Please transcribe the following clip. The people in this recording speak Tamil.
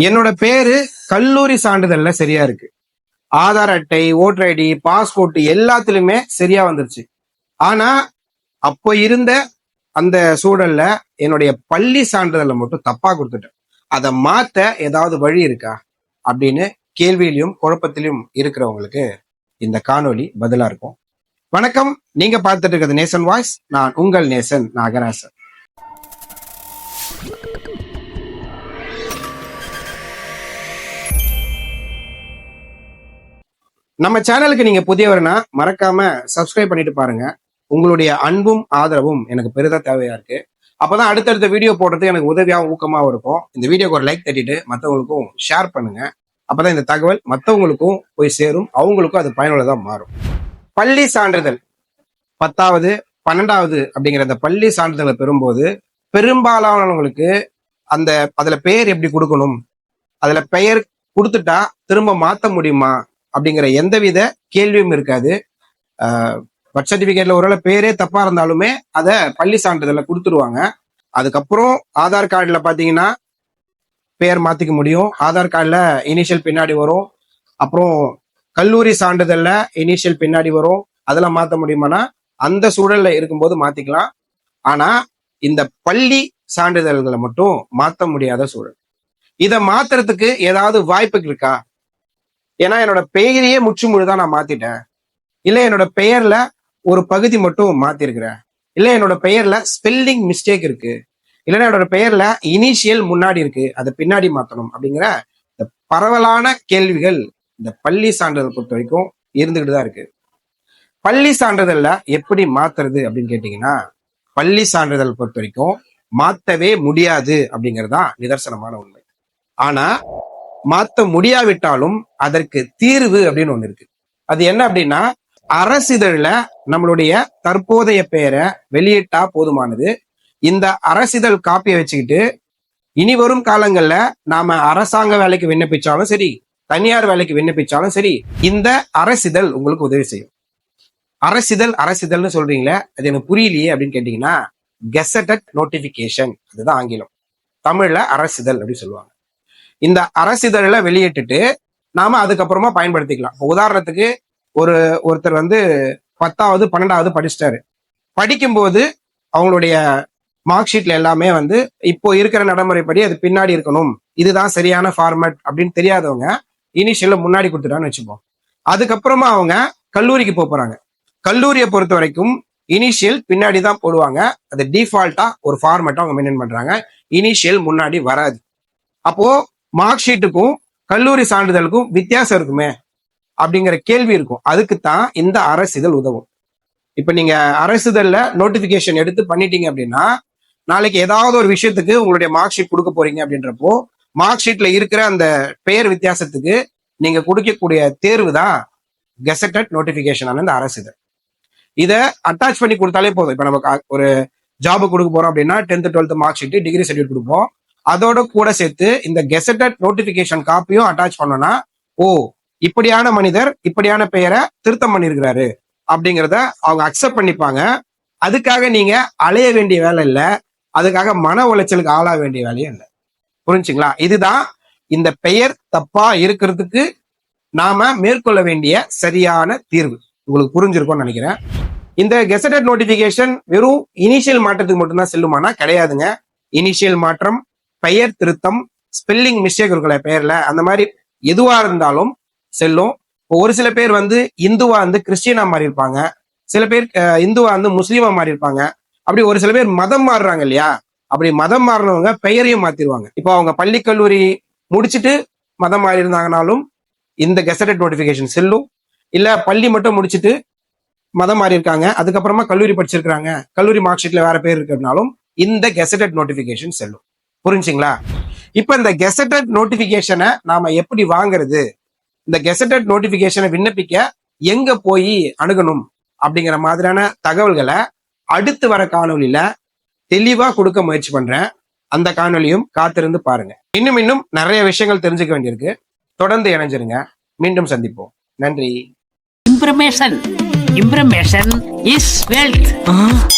என்னோட பேரு கல்லூரி சான்றிதழ்ல சரியா இருக்கு. ஆதார் அட்டை ஓட்டர் ஐடி பாஸ்போர்ட் எல்லாத்துலயுமே சரியா வந்துருச்சு. ஆனா அப்போ இருந்த அந்த சூழல்ல என்னுடைய பள்ளி சான்றிதழை மட்டும் தப்பா கொடுத்துட்டேன். அதை மாத்த ஏதாவது வழி இருக்கா? அப்படின்னு கேள்வியிலையும் குழப்பத்திலையும் இருக்கிறவங்களுக்கு இந்த காணொளி பதிலா இருக்கும். வணக்கம். நீங்க பார்த்துட்டு இருக்கிறது நேசன் வாய்ஸ். நான் உங்கள் நேசன் நாகராசன். நம்ம சேனலுக்கு நீங்க புதியவர்னா மறக்காம சப்ஸ்கிரைப் பண்ணிட்டு பாருங்க. உங்களுடைய அன்பும் ஆதரவும் எனக்கு பெரிதா தேவையா இருக்கு. அப்பதான் அடுத்தடுத்த வீடியோ போடுறது எனக்கு உதவியாகவும் ஊக்கமாகவும் இருக்கும். இந்த வீடியோக்கு ஒரு லைக் தட்டிட்டு மற்றவங்களுக்கும் ஷேர் பண்ணுங்க. அப்பதான் இந்த தகவல் மற்றவங்களுக்கும் போய் சேரும். அவங்களுக்கும் அது பயனுள்ளதா மாறும். பள்ளி சான்றிதழ். பத்தாவது பன்னெண்டாவது அப்படிங்கிற அந்த பள்ளி சான்றிதழை பெறும்போது பெரும்பாலானவங்களுக்கு அந்த அதுல பெயர் எப்படி கொடுக்கணும்? அதுல பெயர் கொடுத்துட்டா திரும்ப மாத்த முடியுமா? அப்படிங்கிற எந்தவித கேள்வியும் இருக்காது. பர்த் சர்டிஃபிகேட்ல ஒருவேளை பேரே தப்பா இருந்தாலுமே அதை பள்ளி சான்றிதழில் கொடுத்துருவாங்க. அதுக்கப்புறம் ஆதார் கார்டில் பார்த்தீங்கன்னா பேர் மாற்றிக்க முடியும். ஆதார் கார்டில் இனிஷியல் பின்னாடி வரும். அப்புறம் கல்லூரி சான்றிதழில் இனிஷியல் பின்னாடி வரும். அதெல்லாம் மாற்ற முடியுமானா அந்த சூழலில் இருக்கும்போது மாற்றிக்கலாம் ஆனால் இந்த பள்ளி சான்றிதழ்களை மட்டும் மாற்ற முடியாத சூழல். இதை மாத்துறதுக்கு ஏதாவது வாய்ப்பு இருக்கா? ஏன்னா என்னோட பெயரையே முச்சு முழுதான் நான் மாத்திட்டேன். இல்ல என்னோட பெயர்ல ஒரு பகுதி மட்டும் மாத்திருக்கிறேன். இல்ல என்னோட பெயர்ல ஸ்பெல்லிங் மிஸ்டேக் இருக்கு. இல்லைன்னா என்னோட பெயர்ல இனிஷியல் முன்னாடி இருக்கு. அதை பின்னாடி மாத்தணும் அப்படிங்கிற இந்த பரவலான கேள்விகள் இந்த பள்ளி சான்றிதழ் பொறுத்த வரைக்கும் இருந்துகிட்டு தான் இருக்கு. பள்ளி சான்றிதழ்ல எப்படி மாத்துறது அப்படின்னு கேட்டீங்கன்னா பள்ளி சான்றிதழ் பொறுத்த வரைக்கும் மாத்தவே முடியாது அப்படிங்கிறது தான் நிதர்சனமான உண்மை. ஆனா மாத்த முடியாவிட்டாலும் அதற்கு தீர்வு அப்படின்னு ஒண்ணு இருக்கு. அது என்ன அப்படின்னா அரசிதழ்ல நம்மளுடைய தற்போதைய பெயரை வெளியிட்டா போதுமானது. இந்த அரசிதழ் காப்பியை வச்சுக்கிட்டு இனி வரும் காலங்கள்ல நாம அரசாங்க வேலைக்கு விண்ணப்பிச்சாலும் சரி தனியார் வேலைக்கு விண்ணப்பிச்சாலும் சரி இந்த அரசிதழ் உங்களுக்கு உதவி செய்யும். அரசிதழ் அரசிதழ்னு சொல்றீங்களே அது எனக்கு புரியலையே அப்படின்னு கேட்டீங்கன்னா கெசட்டட் நோட்டிபிகேஷன் அதுதான் ஆங்கிலம். தமிழ்ல அரசிதழ் அப்படின்னு சொல்லுவாங்க. இந்த அரசிதழை வெளியிட்டுட்டு நாம அதுக்கப்புறமா பயன்படுத்திக்கலாம். உதாரணத்துக்கு ஒரு ஒருத்தர் வந்து பத்தாவது பன்னெண்டாவது படிச்சிட்டாரு. படிக்கும்போது அவங்களுடைய மார்க் ஷீட்ல எல்லாமே வந்து இப்போ இருக்கிற நடைமுறைப்படி அது பின்னாடி இருக்கணும். இதுதான் சரியான ஃபார்மேட் அப்படின்னு தெரியாதவங்க இனிஷியல்ல முன்னாடி கொடுத்துட்டான்னு வச்சுப்போம். அதுக்கப்புறமா அவங்க கல்லூரிக்கு போக போறாங்க. கல்லூரியை பொறுத்த வரைக்கும் இனிஷியல் பின்னாடி தான் போடுவாங்க. அது டிஃபால்ட்டா ஒரு ஃபார்மேட்டா அவங்க மெயின்டைன் பண்றாங்க. இனிஷியல் முன்னாடி வராது. அப்போ மார்க் ஷீட்டுக்கும் கல்லூரி சான்றிதழுக்கும் வித்தியாசம் இருக்குமே? அப்படிங்கிற கேள்வி இருக்கும். அதுக்கு தான் இந்த அரசிதழ் உதவும். இப்ப நீங்க அரசிதழ்ல நோட்டிபிகேஷன் எடுத்து பண்ணிட்டீங்க அப்படின்னா நாளைக்கு ஏதாவது ஒரு விஷயத்துக்கு உங்களுடைய மார்க் ஷீட் கொடுக்க போறீங்க அப்படின்றப்போ மார்க் ஷீட்ல இருக்கிற அந்த பெயர் வித்தியாசத்துக்கு நீங்க கொடுக்கக்கூடிய தேர்வு தான் கெசட்டட் நோட்டிபிகேஷன் இந்த அரசிதழ். இதை அட்டாச் பண்ணி கொடுத்தாலே போதும். இப்ப நம்ம ஒரு ஜாப் கொடுக்க போறோம் அப்படின்னா tenth twelfth mark sheet degree certificate கொடுப்போம். அதோட கூட சேர்த்து இந்த கெசட்டட் நோட்டிபிகேஷன் காப்பியும் அட்டாச் பண்ணோம்னா ஓ இப்படியான மனிதர் இப்படியான பெயரை திருத்தம் பண்ணியிருக்கிறாரு அப்படிங்கிறத அவங்க அக்செப்ட் பண்ணிப்பாங்க. அதுக்காக நீங்க அலைய வேண்டிய வேலை இல்லை. அதுக்காக மன உளைச்சலுக்கு ஆளாக வேண்டிய வேலையும் இல்லை. புரிஞ்சுங்களா? இதுதான் இந்த பெயர் தப்பா இருக்கிறதுக்கு நாம மேற்கொள்ள வேண்டிய சரியான தீர்வு. உங்களுக்கு புரிஞ்சிருக்கும்னு நினைக்கிறேன். இந்த கெசட்டட் நோட்டிபிகேஷன் வெறும் இனிஷியல் மாற்றத்துக்கு மட்டும்தான் செல்லுமானா கிடையாதுங்க. இனிஷியல் மாற்றம் பெயர் திருத்தம் ஸ்பெல்லிங் மிஸ்டேக் இருக்கல பெயர்ல அந்த மாதிரி எதுவா இருந்தாலும் செல்லும். இப்போ ஒரு சில பேர் வந்து இந்துவா வந்து கிறிஸ்டியனா மாறி இருப்பாங்க சில பேர் இந்துவா வந்து முஸ்லீமா மாறி இருப்பாங்க அப்படி ஒரு சில பேர் மதம் மாறுறாங்க இல்லையா? அப்படி மதம் மாறினவங்க பெயரையும் மாத்திடுவாங்க இப்போ அவங்க பள்ளி கல்லூரி முடிச்சுட்டு மதம் மாறி இருந்தாங்கனாலும் இந்த கெசட்டட் நோட்டிபிகேஷன் செல்லும். இல்ல பள்ளி மட்டும் முடிச்சுட்டு மதம் மாறி இருக்காங்க அதுக்கப்புறமா கல்லூரி படிச்சிருக்காங்க கல்லூரி மார்க் ஷீட்ல வேற பேர் இருக்கிறதுனாலும் இந்த கெசட்டட் நோட்டிபிகேஷன் செல்லும். புரிஞ்சுங்களா? இப்ப இந்த கெசட்டட் நோட்டிபிகேஷனை நாம எப்படி வாங்குறது? இந்த கெசட்டட் நோட்டிபிகேஷனை விண்ணப்பிக்க எங்க போய் அணுகணும்? அப்படிங்கிற மாதிரியான தகவல்களை அடுத்து வர காணொலியில தெளிவா கொடுக்க முயற்சி பண்றேன். அந்த காணொலியும் காத்திருந்து பாருங்க. இன்னும் இன்னும் நிறைய விஷயங்கள் தெரிஞ்சுக்க வேண்டியிருக்கு. தொடர்ந்து இணைஞ்சிருங்க. மீண்டும் சந்திப்போம். நன்றி. Information. Information is wealth.